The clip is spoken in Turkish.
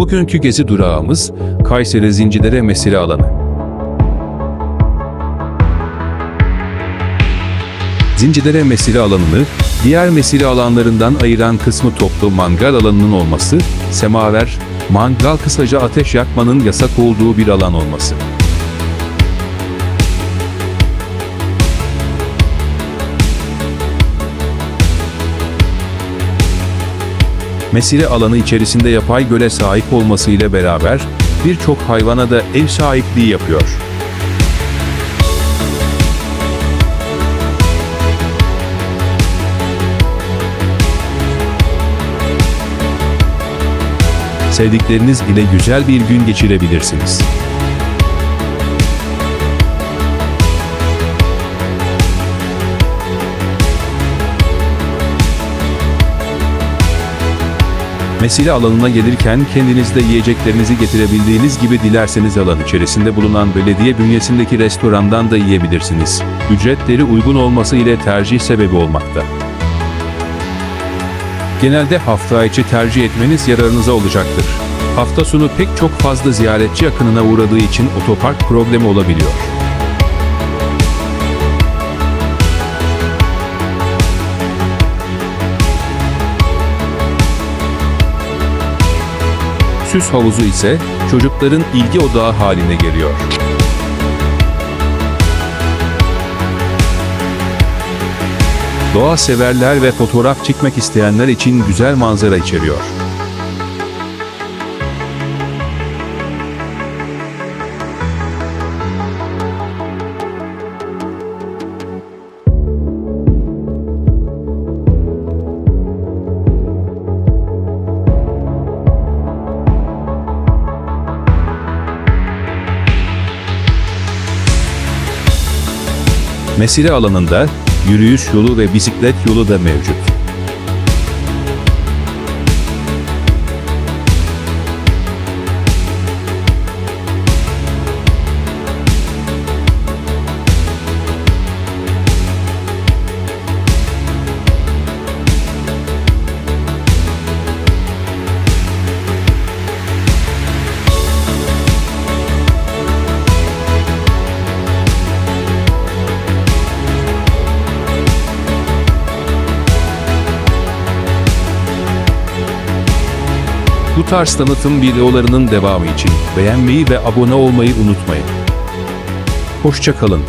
Bugünkü gezi durağımız Kayseri Zincirlere Mesire Alanı. Zincirlere mesire alanını, diğer mesire alanlarından ayıran kısmı toplu mangal alanının olması, semaver, mangal kısaca ateş yakmanın yasak olduğu bir alan olması. Mesire alanı içerisinde yapay göle sahip olması ile beraber birçok hayvana da ev sahipliği yapıyor. Sevdikleriniz ile güzel bir gün geçirebilirsiniz. Mesire alanına gelirken kendinizde yiyeceklerinizi getirebildiğiniz gibi dilerseniz alan içerisinde bulunan belediye bünyesindeki restorandan da yiyebilirsiniz. Ücretleri uygun olması ile tercih sebebi olmakta. Genelde hafta içi tercih etmeniz yararınıza olacaktır. Hafta sonu pek çok fazla ziyaretçi akınına uğradığı için otopark problemi olabiliyor. Süs havuzu ise çocukların ilgi odağı haline geliyor. Doğa severler ve fotoğraf çekmek isteyenler için güzel manzara içeriyor. Mesire alanında yürüyüş yolu ve bisiklet yolu da mevcut. Bu tarz tanıtım videolarının devamı için beğenmeyi ve abone olmayı unutmayın. Hoşçakalın.